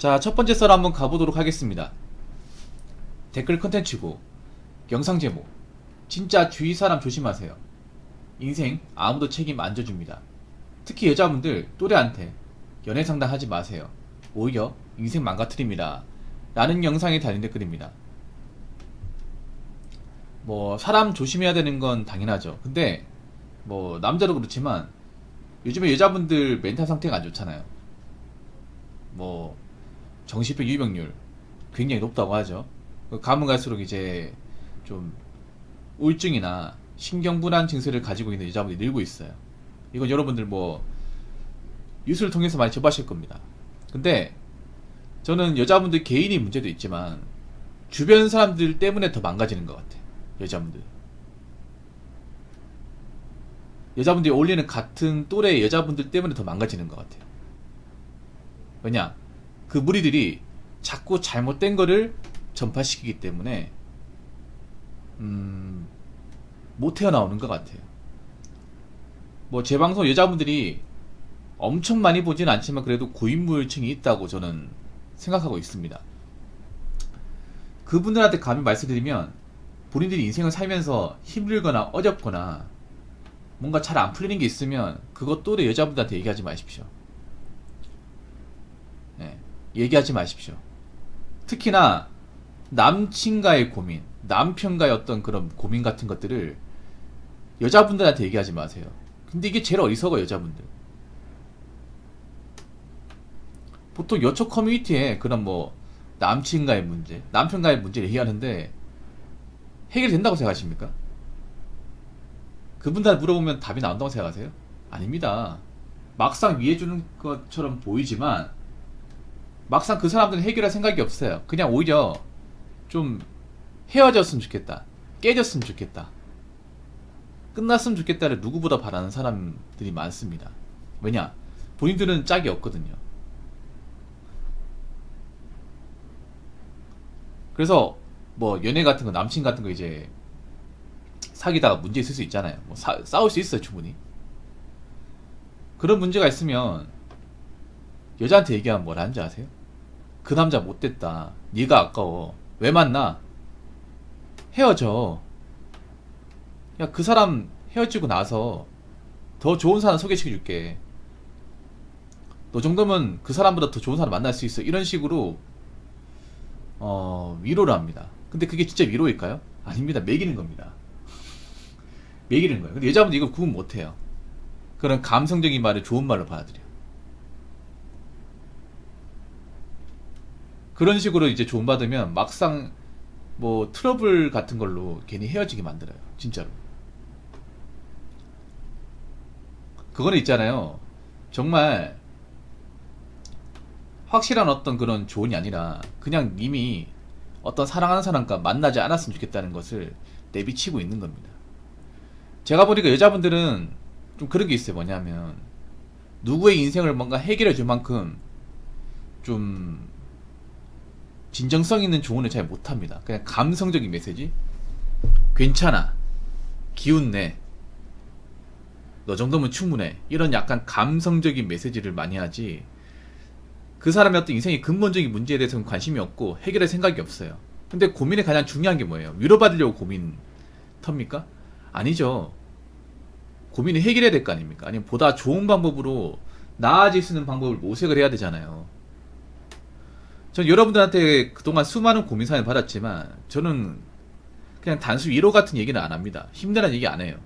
자, 첫 번째 썰 한번 가보도록 하겠습니다. 댓글 컨텐츠고, 영상 제목. 진짜 주위 사람 조심하세요. 인생 아무도 책임 안 져줍니다. 특히 여자분들 또래한테 연애 상담하지 마세요. 오히려 인생 망가뜨립니다. 라는 영상에 달린 댓글입니다. 뭐, 사람 조심해야 되는 건 당연하죠. 근데, 뭐, 남자도 그렇지만, 요즘에 여자분들 멘탈 상태가 안 좋잖아요. 뭐, 정신병 유병률 굉장히 높다고 하죠. 그 가면 갈수록 이제 좀 우울증이나 신경불안 증세를 가지고 있는 여자분들이 늘고 있어요. 이건 여러분들 뭐 뉴스를 통해서 많이 접하실 겁니다. 근데 저는 여자분들 개인이 문제도 있지만 주변 사람들 때문에 더 망가지는 것 같아요. 여자분들. 여자분들이 어울리는 같은 또래 여자분들 때문에 더 망가지는 것 같아요. 왜냐? 그 무리들이 자꾸 잘못된 거를 전파시키기 때문에 음, 못 태어나오는 것 같아요. 뭐 제 방송 여자분들이 엄청 많이 보진 않지만 그래도 고인물층이 있다고 저는 생각하고 있습니다. 그분들한테 감히 말씀드리면 본인들이 인생을 살면서 힘들거나 어렵거나 뭔가 잘 안 풀리는 게 있으면 그것 또래 여자분들한테 얘기하지 마십시오. 네, 얘기하지 마십시오. 특히나 남친과의 고민, 남편과의 어떤 그런 고민 같은 것들을 여자분들한테 얘기하지 마세요. 근데 이게 제일 어리석어 여자분들. 보통 여초 커뮤니티에 그런 뭐 남친과의 문제, 남편과의 문제를 얘기하는데 해결된다고 생각하십니까? 그분들한테 물어보면 답이 나온다고 생각하세요? 아닙니다. 막상 위해주는 것처럼 보이지만 막상 그 사람들은 해결할 생각이 없어요. 그냥 오히려 좀 헤어졌으면 좋겠다. 깨졌으면 좋겠다. 끝났으면 좋겠다를 누구보다 바라는 사람들이 많습니다. 왜냐? 본인들은 짝이 없거든요. 그래서 뭐 연애 같은 거 남친 같은 거 이제 사귀다가 문제 있을 수 있잖아요. 뭐 사, 싸울 수 있어요, 충분히. 그런 문제가 있으면 여자한테 얘기하면 뭘 하는지 아세요? 그 남자 못됐다. 네가 아까워. 왜 만나? 헤어져. 야, 그 사람 헤어지고 나서 더 좋은 사람 소개시켜 줄게. 너 정도면 그 사람보다 더 좋은 사람 만날 수 있어. 이런 식으로 어, 위로를 합니다. 근데 그게 진짜 위로일까요? 아닙니다. 매기는 겁니다. 매기는 거예요. 근데 여자분들 이걸 구분 못 해요. 그런 감성적인 말을 좋은 말로 받아들여요. 그런 식으로 이제 존받으면 막상 뭐 트러블 같은 걸로 괜히 헤어지게 만들어요. 진짜로. 그거는 있잖아요. 정말 확실한 어떤 그런 조언이 아니라 그냥 이미 어떤 사랑하는 사람과 만나지 않았으면 좋겠다는 것을 내비치고 있는 겁니다. 제가 보니까 여자분들은 좀 그런 게 있어요. 뭐냐면 누구의 인생을 뭔가 해결해 줄 만큼 좀 진정성 있는 조언을 잘 못합니다. 그냥 감성적인 메시지? 괜찮아. 기운 내. 너 정도면 충분해. 이런 약간 감성적인 메시지를 많이 하지. 그 사람의 어떤 인생의 근본적인 문제에 대해서는 관심이 없고 해결할 생각이 없어요. 근데 고민의 가장 중요한 게 뭐예요? 위로받으려고 고민 텁니까? 아니죠. 고민을 해결해야 될 거 아닙니까? 아니면 보다 좋은 방법으로 나아질 수 있는 방법을 모색을 해야 되잖아요. 전 여러분들한테 그동안 수많은 고민 사연 받았지만 저는 그냥 단순 위로 같은 얘기는 안 합니다. 힘내라는 얘기 안 해요.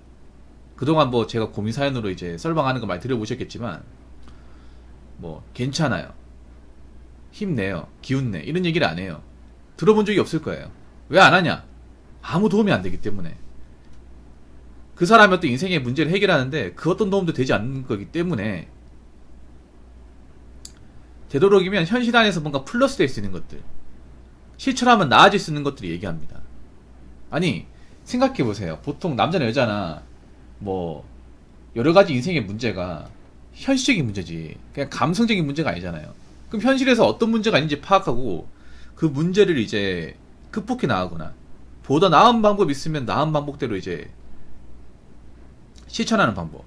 그동안 뭐 제가 고민 사연으로 이제 썰방하는 거 많이 들어보셨겠지만 뭐 괜찮아요. 힘내요. 기운내. 이런 얘기를 안 해요. 들어본 적이 없을 거예요. 왜 안 하냐? 아무 도움이 안 되기 때문에. 그 사람의 어떤 인생의 문제를 해결하는데 그 어떤 도움도 되지 않는 거기 때문에 되도록이면 현실 안에서 뭔가 플러스 될 수 있는 것들 실천하면 나아질 수 있는 것들을 얘기합니다. 아니 생각해 보세요. 보통 남자나 여자나 뭐 여러 가지 인생의 문제가 현실적인 문제지 그냥 감성적인 문제가 아니잖아요. 그럼 현실에서 어떤 문제가 있는지 파악하고 그 문제를 이제 극복해 나가거나 보다 나은 방법 있으면 나은 방법대로 이제 실천하는 방법.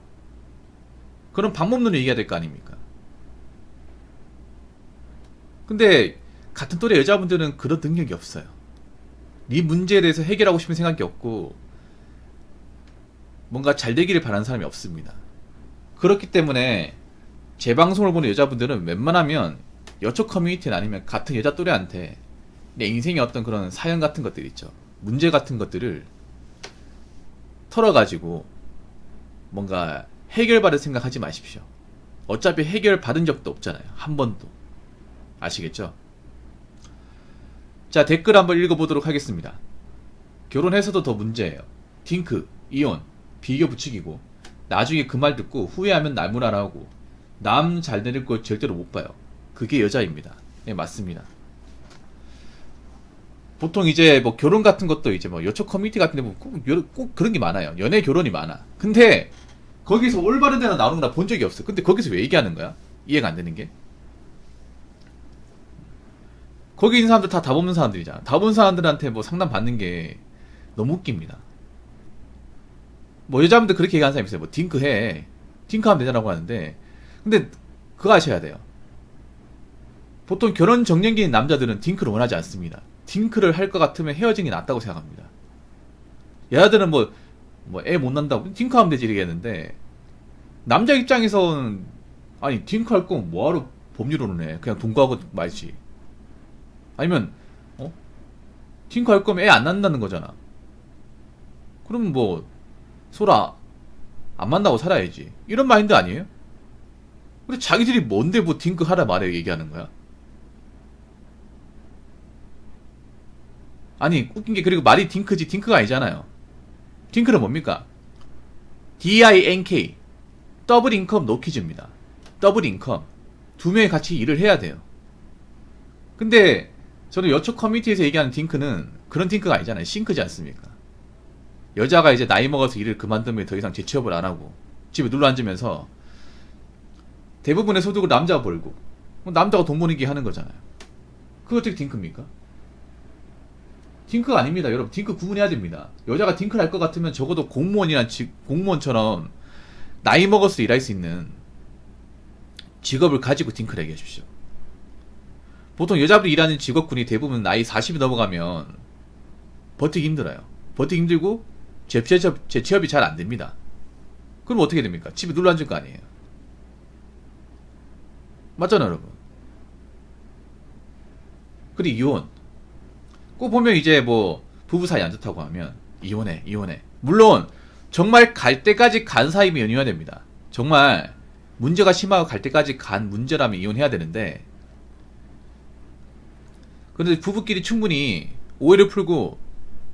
그런 방법론을 얘기해야 될 거 아닙니까? 근데 같은 또래 여자분들은 그런 능력이 없어요. 네 문제에 대해서 해결하고 싶은 생각이 없고 뭔가 잘 되기를 바라는 사람이 없습니다. 그렇기 때문에 제 방송을 보는 여자분들은 웬만하면 여초 커뮤니티나 아니면 같은 여자 또래한테 내 인생의 어떤 그런 사연 같은 것들 있죠. 문제 같은 것들을 털어가지고 뭔가 해결받을 생각하지 마십시오. 어차피 해결 받은 적도 없잖아요. 한 번도. 아시겠죠? 자, 댓글 한번 읽어보도록 하겠습니다. 결혼해서도 더 문제예요. 딩크, 이혼, 비교 부추기고, 나중에 그 말 듣고 후회하면 나무라라고, 남잘 되는 거 절대로 못 봐요. 그게 여자입니다. 예, 맞습니다. 보통 이제 뭐 결혼 같은 것도 이제 뭐 여초 커뮤니티 같은 데 보면 꼭, 여- 꼭 그런 게 많아요. 연애 결혼이 많아. 근데 거기서 올바른 데나 나오는 거나 본 적이 없어. 근데 거기서 왜 얘기하는 거야? 이해가 안 되는 게. 거기 있는 사람들 다 답 없는 사람들이잖아. 답 없는 사람들한테 뭐 상담 받는 게 너무 웃깁니다. 뭐 여자분들 그렇게 얘기하는 사람 있어요. 뭐 딩크 해. 딩크 하면 되잖아고 하는데. 근데 그거 아셔야 돼요. 보통 결혼 정년기인 남자들은 딩크를 원하지 않습니다. 딩크를 할 것 같으면 헤어지는 게 낫다고 생각합니다. 여자들은 뭐, 뭐, 애 못 난다고, 딩크 하면 되지, 이러겠는데, 남자 입장에서는, 아니, 딩크 할 거면 뭐하러 법률로는 해. 그냥 동거하고 말지. 아니면, 어? 딩크 할 거면 애 안 낳는다는 거잖아. 그럼 뭐, 소라, 안 만나고 살아야지. 이런 마인드 아니에요? 근데 자기들이 뭔데 뭐 딩크 하라 말해 얘기하는 거야? 아니 웃긴 게 그리고 말이 딩크지 딩크가 아니잖아요. 딩크는 뭡니까? D-I-N-K 더블 인컴 노키즈입니다. 더블 인컴 두 명이 같이 일을 해야 돼요. 근데 저는 여초 커뮤니티에서 얘기하는 딩크는 그런 딩크가 아니잖아요. 싱크지 않습니까? 여자가 이제 나이 먹어서 일을 그만두면 더 이상 재취업을 안 하고 집에 눌러 앉으면서 대부분의 소득을 남자가 벌고 그럼 남자가 돈 버는 게 하는 거잖아요. 그거 어떻게 딩크입니까? 딩크가 아닙니다, 여러분. 딩크 구분해야 됩니다. 여자가 딩크를 할 것 같으면 적어도 공무원이란 직, 공무원처럼 나이 먹어서 일할 수 있는 직업을 가지고 딩크를 얘기하십시오. 보통 여자분이 일하는 직업군이 대부분 나이 40이 넘어가면 버티기 힘들어요. 버티기 힘들고 재취업, 재취업이 잘 안 됩니다. 그럼 어떻게 됩니까? 집에 눌러 앉을 거 아니에요. 맞잖아요, 여러분. 그리고 이혼. 꼭 보면 이제 뭐 부부 사이 안 좋다고 하면 이혼해, 이혼해. 물론 정말 갈 때까지 간 사이면 연이어야 됩니다. 정말 문제가 심하고 갈 때까지 간 문제라면 이혼해야 되는데 그런데 부부끼리 충분히 오해를 풀고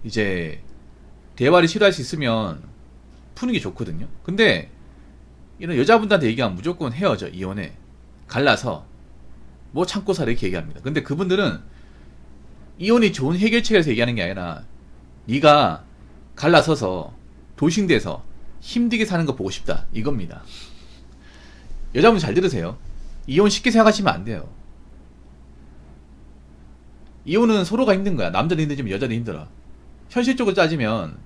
이제 대화를 싫어할 수 있으면 푸는 게 좋거든요. 근데 이런 여자분들한테 얘기하면 무조건 헤어져, 이혼해. 갈라서 뭐 참고 살아 이렇게 얘기합니다. 근데 그분들은 이혼이 좋은 해결책에서 얘기하는 게 아니라 네가 갈라서서 도싱돼서 힘들게 사는 거 보고 싶다 이겁니다. 여자분 잘 들으세요. 이혼 쉽게 생각하시면 안 돼요. 이혼은 서로가 힘든 거야. 남자도 힘들지만 여자도 힘들어. 현실적으로 따지면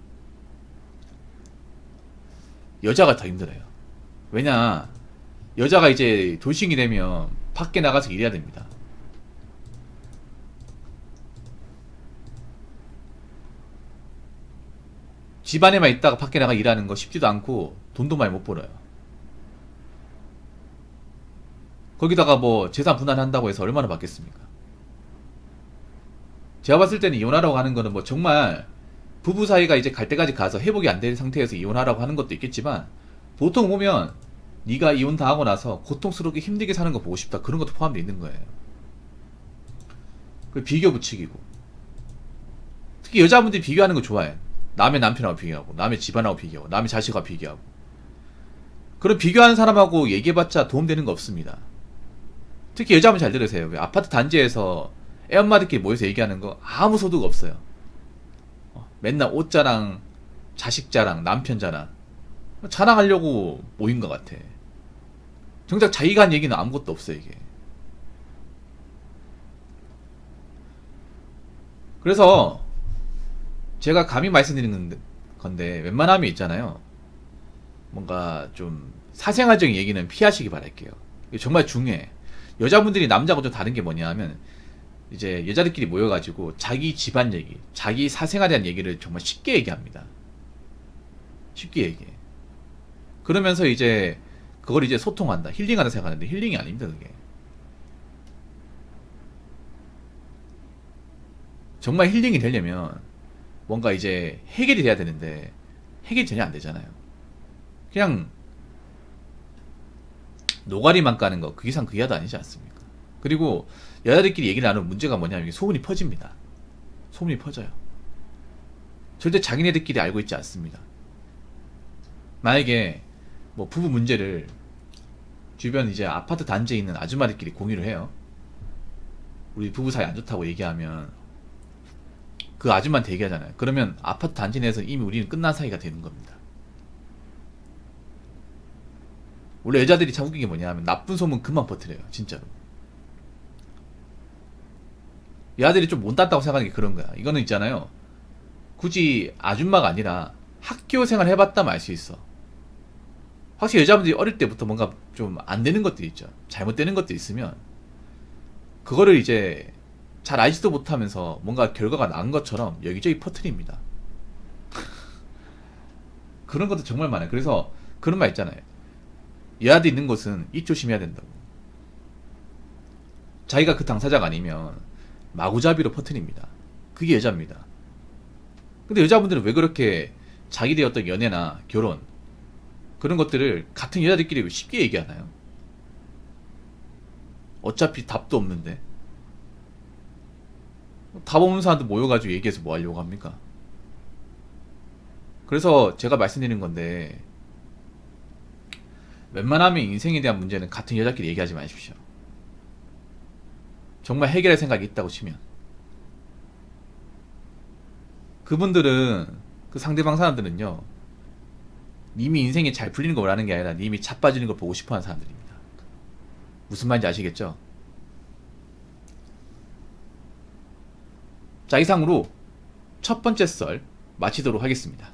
여자가 더 힘들어요. 왜냐 여자가 이제 돌싱이 되면 밖에 나가서 일해야 됩니다. 집안에만 있다가 밖에 나가 일하는 거 쉽지도 않고 돈도 많이 못 벌어요. 거기다가 뭐 재산 분할한다고 해서 얼마나 받겠습니까? 제가 봤을 때는 이혼하라고 하는 거는 뭐 정말 부부 사이가 이제 갈 때까지 가서 회복이 안 된 상태에서 이혼하라고 하는 것도 있겠지만 보통 보면 네가 이혼 당하고 나서 고통스럽게 힘들게 사는 거 보고 싶다 그런 것도 포함되어 있는 거예요. 그 비교 부추기고 특히 여자분들이 비교하는 거 좋아해. 남의 남편하고 비교하고 남의 집안하고 비교하고 남의 자식하고 비교하고 그런 비교하는 사람하고 얘기해봤자 도움되는 거 없습니다. 특히 여자분 잘 들으세요. 왜 아파트 단지에서 애엄마들끼리 모여서 얘기하는 거 아무 소득 없어요. 어, 맨날 옷 자랑, 자식 자랑, 남편 자랑 자랑하려고 모인 것 같아. 정작 자기가 한 얘기는 아무것도 없어 이게. 그래서 제가 감히 말씀드리는 건데 웬만하면 있잖아요. 뭔가 좀 사생활적인 얘기는 피하시기 바랄게요. 정말 중요해. 여자분들이 남자하고 좀 다른 게 뭐냐 하면 이제 여자들끼리 모여가지고 자기 집안 얘기, 자기 사생활에 대한 얘기를 정말 쉽게 얘기합니다. 쉽게 얘기해. 그러면서 이제 그걸 이제 소통한다, 힐링한다 생각하는데 힐링이 아닙니다, 그게. 정말 힐링이 되려면 뭔가 이제 해결이 돼야 되는데 해결이 전혀 안 되잖아요. 그냥 노가리만 까는 거, 그 이상 그 이하도 아니지 않습니까? 그리고 여자들끼리 얘기를 나누는 문제가 뭐냐면 이게 소문이 퍼집니다. 소문이 퍼져요. 절대 자기네들끼리 알고 있지 않습니다. 만약에 뭐 부부 문제를 주변 이제 아파트 단지에 있는 아줌마들끼리 공유를 해요. 우리 부부 사이 안 좋다고 얘기하면 그 아줌마한테 얘기하잖아요. 그러면 아파트 단지 내에서 이미 우리는 끝난 사이가 되는 겁니다. 원래 여자들이 참 웃긴 게 뭐냐면 나쁜 소문 금방 퍼뜨려요. 진짜로. 여자들이 좀 못났다고 생각하는 게 그런 거야. 이거는 있잖아요. 굳이 아줌마가 아니라 학교 생활 해봤다면 알 수 있어. 확실히 여자분들이 어릴 때부터 뭔가 좀 안 되는 것들이 있죠. 잘못되는 것들이 있으면 그거를 이제 잘 알지도 못하면서 뭔가 결과가 난 것처럼 여기저기 퍼뜨립니다. 그런 것도 정말 많아요. 그래서 그런 말 있잖아요. 여자들 있는 곳은 입 조심해야 된다고. 자기가 그 당사자가 아니면 마구잡이로 퍼뜨립니다. 그게 여자입니다. 근데 여자분들은 왜 그렇게 자기들의 어떤 연애나 결혼 그런 것들을 같은 여자들끼리 왜 쉽게 얘기하나요? 어차피 답도 없는데 답 없는 사람들 모여가지고 얘기해서 뭐 하려고 합니까? 그래서 제가 말씀드리는 건데 웬만하면 인생에 대한 문제는 같은 여자끼리 얘기하지 마십시오. 정말 해결할 생각이 있다고 치면 그분들은 그 상대방 사람들은요 님이 인생이 잘 풀리는 걸 원하는 게 아니라 님이 자빠지는 걸 보고 싶어하는 사람들입니다. 무슨 말인지 아시겠죠? 자 이상으로 첫 번째 썰 마치도록 하겠습니다.